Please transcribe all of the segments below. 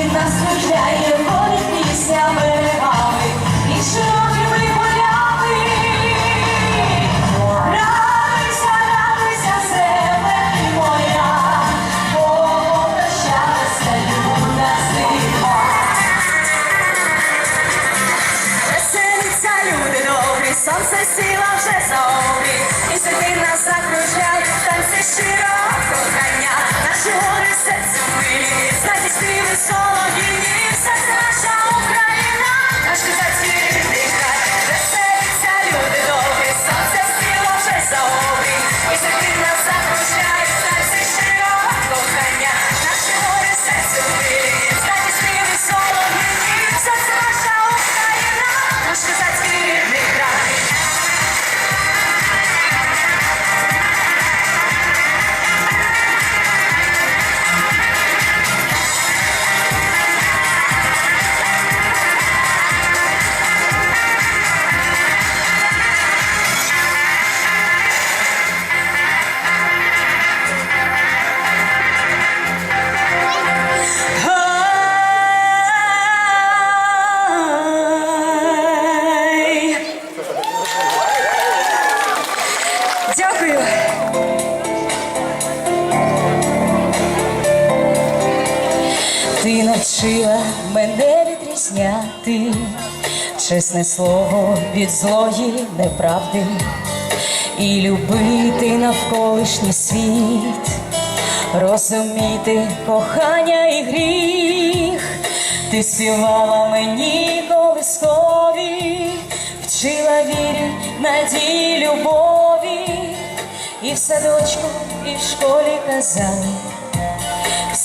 і нас кружляє ходить пісня берегами чесне слово від злої неправди і любити навколишній світ, розуміти кохання і гріх. Ти співала мені колискові, вчила вірі, надії, любові, і в садочку, і в школі казали.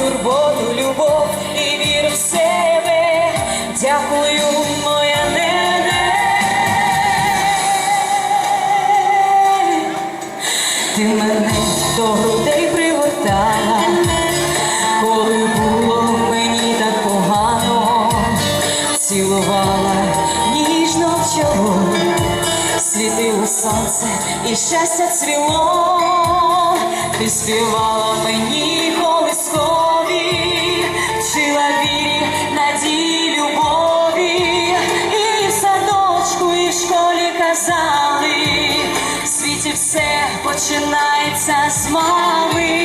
турботу, любов і віру в себе. Дякую, моя нене. Ти мене до грудей пригортала, коли було мені так погано, цілувала ніжно в чоло, світило сонце і щастя цвіло, ти співала мені починається з мами.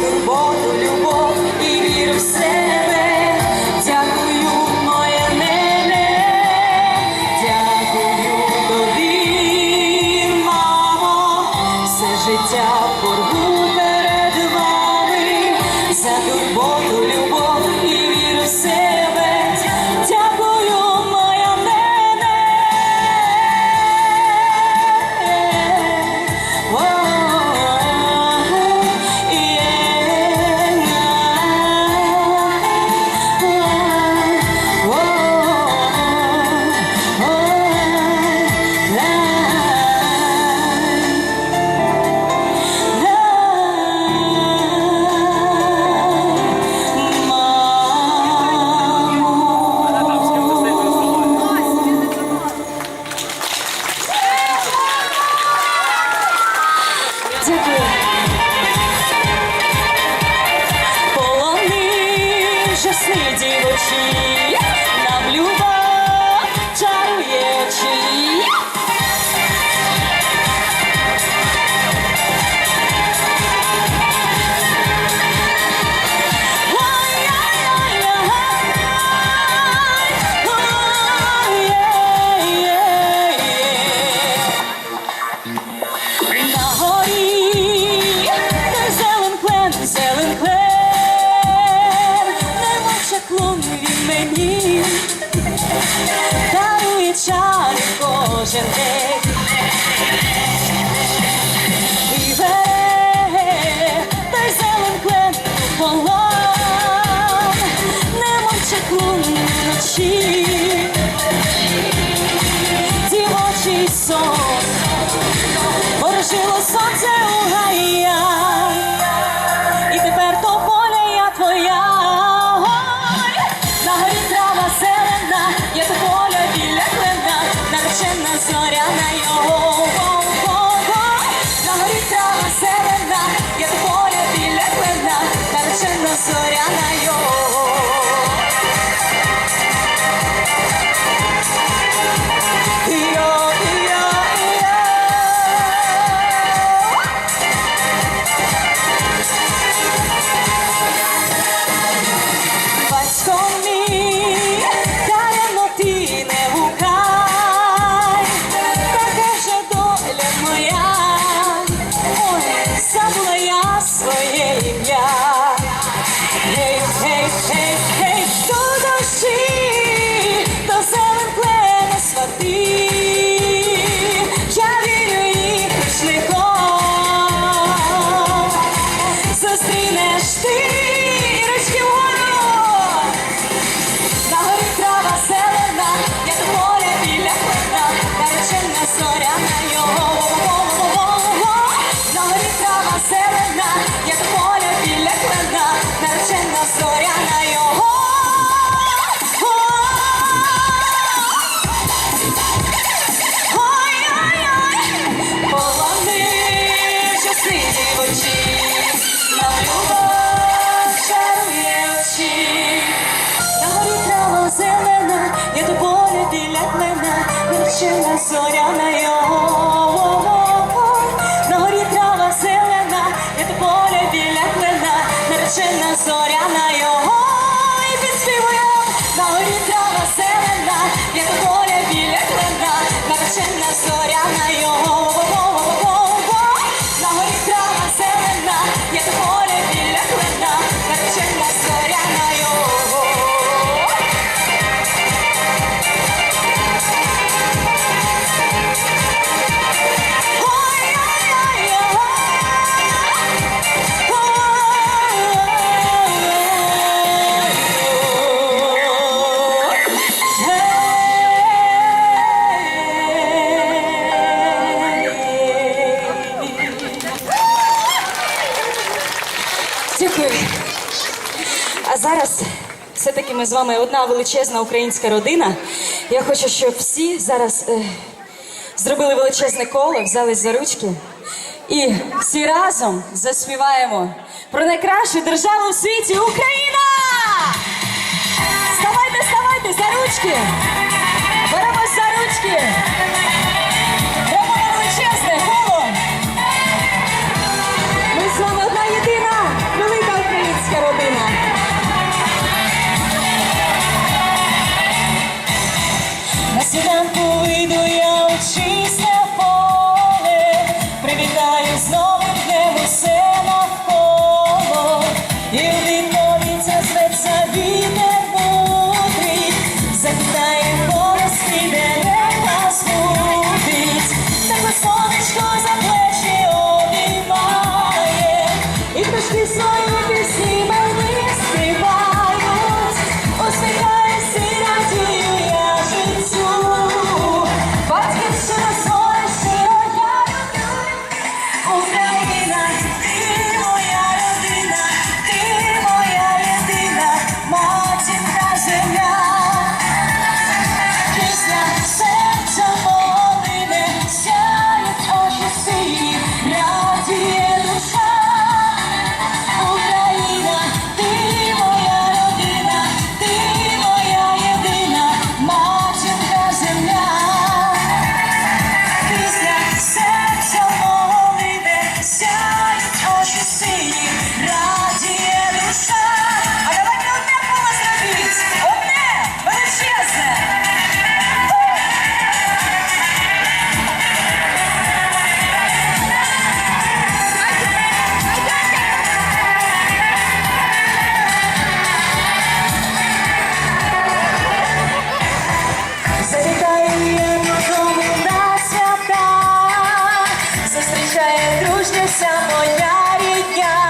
Турботу, любов сонце у гаях, і тепер то На горі трава зелена, я то поля біля клена, наречена зоряна його. На горі трава я то поля біля клена, наречена зоряна його. Наречена зоряна його. І підспівує на горі трава зелена, я до поля біля клена, наречена зоряна його. Вами одна величезна українська родина. Я хочу, щоб всі зараз е, зробили величезне коло, взялись за ручки і всі разом заспіваємо про найкращу державу в світі Україна! Вставайте, вставайте за ручки! Беремось за ручки! наша дружня, вся моя рідня.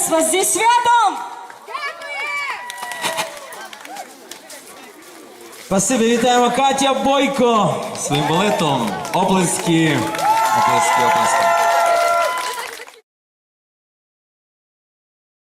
Зараз вас зі святом! Спасибі, вітаємо Катя Бойко своїм балетом. Оплески. Оплески, оплески.